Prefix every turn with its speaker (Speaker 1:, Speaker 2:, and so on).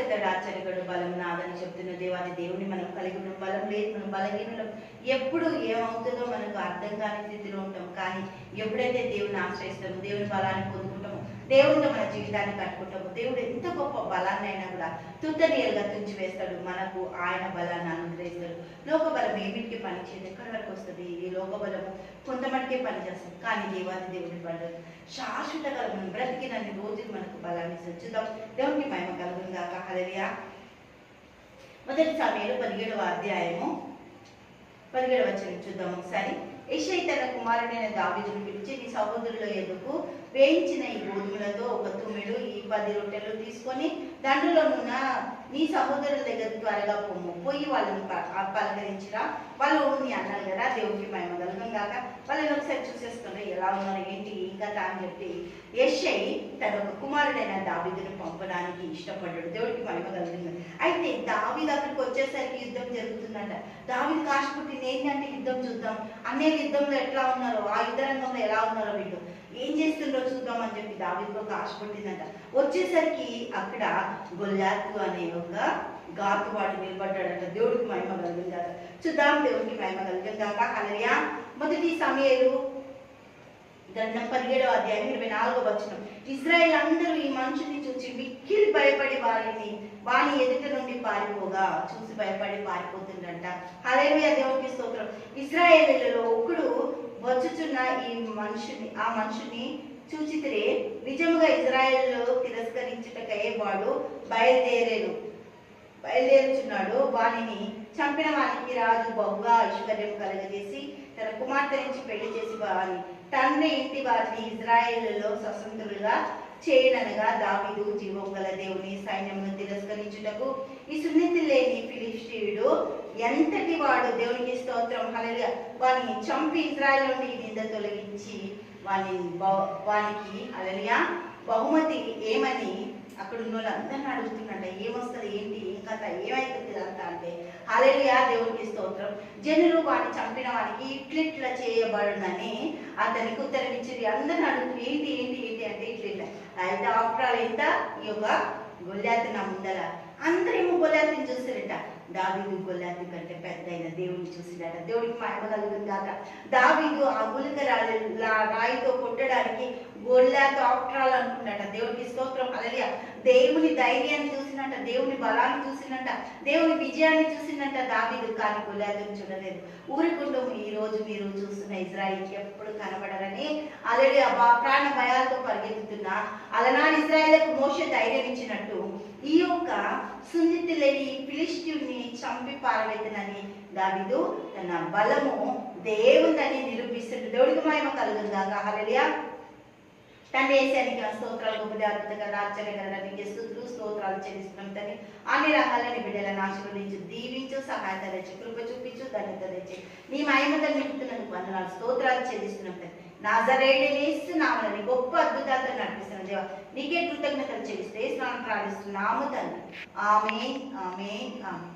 Speaker 1: చేత రాచరికడు బలం నాదని చెప్తున్న దేవాది దేవుని మనం కలిగి ఉన్న బలం లేదు మనం బలహీనలు. ఎప్పుడు ఏమవుతుందో మనకు అర్థం కాని స్థితిలో ఉంటాం. కానీ ఎప్పుడైతే దేవుని ఆశ్రయిస్తాము దేవుని బలాన్ని పొందుకుంటాము దేవుడితో మన జీవితాన్ని కట్టుకుంటాము. దేవుడు ఎంత గొప్ప బలాన్ని అయినా కూడా తుత్తనీయలుగా తుంచి వేస్తాడు మనకు ఆయన బలాన్ని అనుగ్రహిస్తాడు. లోక బలం ఏమిటికి పనిచేయదు? ఎక్కడి వరకు వస్తుంది? ఈ లోక బలము కొంతమటికే పనిచేస్తుంది. కానీ దేవాది దేవుని బలం శాశ్వత కాలం బ్రతికినన్ని రోజులు మనకు బలాన్ని చూద్దాం దేవునికి మహిమ కలుగును గాక. మొదటి సమయంలో పదిహేడవ అధ్యాయము. పదిహేడవ వచ్చిన చూద్దాం ఒకసారి. యెషై తన కుమారుడైన దావీదును పిలిచి నీ సహోదరుల ఎందుకు వేయించిన ఈ గోధుమలతో ఒక తుమ్మెడు ఈ పది రొట్టెలు తీసుకొని దండులోనున్న నీ సహోదరుల దగ్గర త్వరగా పొమ్ము. పోయి వాళ్ళని ప- పలకరించిరా. వాళ్ళు నీ అన్నారు కదా దేవుడికి మేము కలగం కాక వాళ్ళని ఒకసారి చూసేసుకుంటే ఎలా ఉన్నారు ఏంటి ఏం కదా అని చెప్పి అయి తన ఒక కుమారుడైన దావీదును పంపడానికి ఇష్టపడ్డాడు. దేవుడికి మేము దావీదు అక్కడికి వచ్చేసరికి యుద్ధం జరుగుతుందంట. దావీదు కాశపుట్టి ఏంటంటే యుద్ధం చూద్దాం. అనేక యుద్ధంలో ఎట్లా ఉన్నారో ఆ యుద్ధ రంగంలో ఎలా ఉన్నారో వీళ్ళు. ఏం చేస్తుండో చూద్దాం అని చెప్పి దావీదుకు ఒక వచ్చేసరికి అక్కడ గొల్లాతు అనే ఒక గాతువాడు నిలబడ్డాడంట. దేవుడికి మహిమ కలిగిందాక చూద్దాం దేవుడికి మహిమ కలిగిందాక కాక మొదటి సమయాలు గ్రంథం పదిహేడవ అధ్యాయం ఇరవై నాలుగో వచనం. ఇజ్రాయెల్ అందరూ ఈ మనుషుని చూసి మిక్కిలి భయపడి వారిని వాని ఎదుట నుండి పారిపోగా చూసి భయపడి పారిపోతుందంట. హలేలుయా దేవునికి స్తోత్రం. ఇజ్రాయేలీలలో ఒకడు వచ్చుచున్న ఈ మనుషుని ఆ మనుషుని చూచితే నిజముగా ఇజ్రాయెల్లో తిరస్కరించుటకై వాడు బయలుదేరేను బయలుదేరుచున్నాడు. వానిని చంపిన వానికి రాజు బహుగా ఐశ్వర్యం కలగజేసి తన కుమార్తె నుంచి పెళ్ళి చేసి వాని తండ్రి ఇంటి వారిని ఇజ్రాయేళ్ళలో స్వతంత్రులుగా చేయననగా దావిదు జీవం గల దేవుని సైన్యమును తిరస్కరించుటకు ఈ సున్నితి లేని ఫిలిస్టీయుడు ఎంతటి వాడు దేవునికి స్తోత్రం హల్లెలూయా. వాని చంపి ఇజ్రాయెల్ నుండి నింద తొలగించి వాని వానికి అలలియా బహుమతి ఏమని అక్కడ ఉన్న వాళ్ళందరిని అడుగుతున్నట్ట ఏమొస్తుంది ఏంటి? కథ ఏమైతుంది ఇదంతా అంటే హల్లెలూయా దేవునికి స్తోత్రం. జనులు వాడిని చంపిన వానికి ఇట్లిట్లా చేయబడునని అతనికి ఉత్తరం ఇచ్చింది. అందరిని అడుగుతుంది ఏంటి ఏంటి ఏంటి అంటే ఇట్లా అయితే ఆఫ్టర్ ఆల్ ఎంత ఈ యొక్క గొల్లాతి నా ముందర. అందరేమో గొల్లాతిని చూస్తారట. దావీదు గొల్లాతి కంటే పెద్దయిన దేవుడిని చూసినట. దేవుడికి మహిమ కలుగుతుంది కాక దావీదు ఆ గులిక రాయితో కొట్టడానికి గొల్లాతో ఆఫ్టర్ ఆల్ అనుకున్నట. దేవుడికి స్తోత్రం. అలలియా దేవుని ధైర్యాన్ని చూసినట్ట దేవుని బలాన్ని చూసినట్ట దేవుని విజయాన్ని చూసినట్ట దావీదు కానీ గులాబీని చూడలేదు. ఊరికుండం ఈ రోజు మీరు చూస్తున్న ఇజ్రాయిల్కి ఎప్పుడు కనబడరని అలలి ప్రాణ భయాలతో పరిగెత్తుతున్న అలనాడు ఇజ్రాయిల్కు మోషే ధైర్యం ఇచ్చినట్టు ఈ యొక్క సున్నితి లేని ఫిలిస్టీయుని చంపి పారవేతనని దావిదు తన బలము దేవుందని నిరూపిస్తుంది దేవుడికి మహిమ కలుగుందాక హల్లెలూయా. తండ్రి ఏసానికి స్తోత్రాలు గొప్పది అద్భుతంగా ఆశ్చర్యకరంగా నీకే స్తుతులు స్తోత్రాలు చెల్లిస్తున్నాం తండ్రి. అన్ని రకాలని బిడ్డలను ఆశీర్వదించు దీవించు సహాయత తెచ్చు కృప చూపించు ధన్యత తెచ్చు. నీ మహిమతో నింపుతున్నందుకు వందనాలు స్తోత్రాలు చెల్లిస్తున్నాం తండ్రి. నాజరేడిని ఇస్తున్నామని గొప్ప అద్భుతాలతో నడిపిస్తున్నాం దేవా. నీకే కృతజ్ఞతలు చెల్లిస్తే స్నానం ప్రార్థిస్తున్నాము తండ్రి. ఆమె ఆమె ఆమె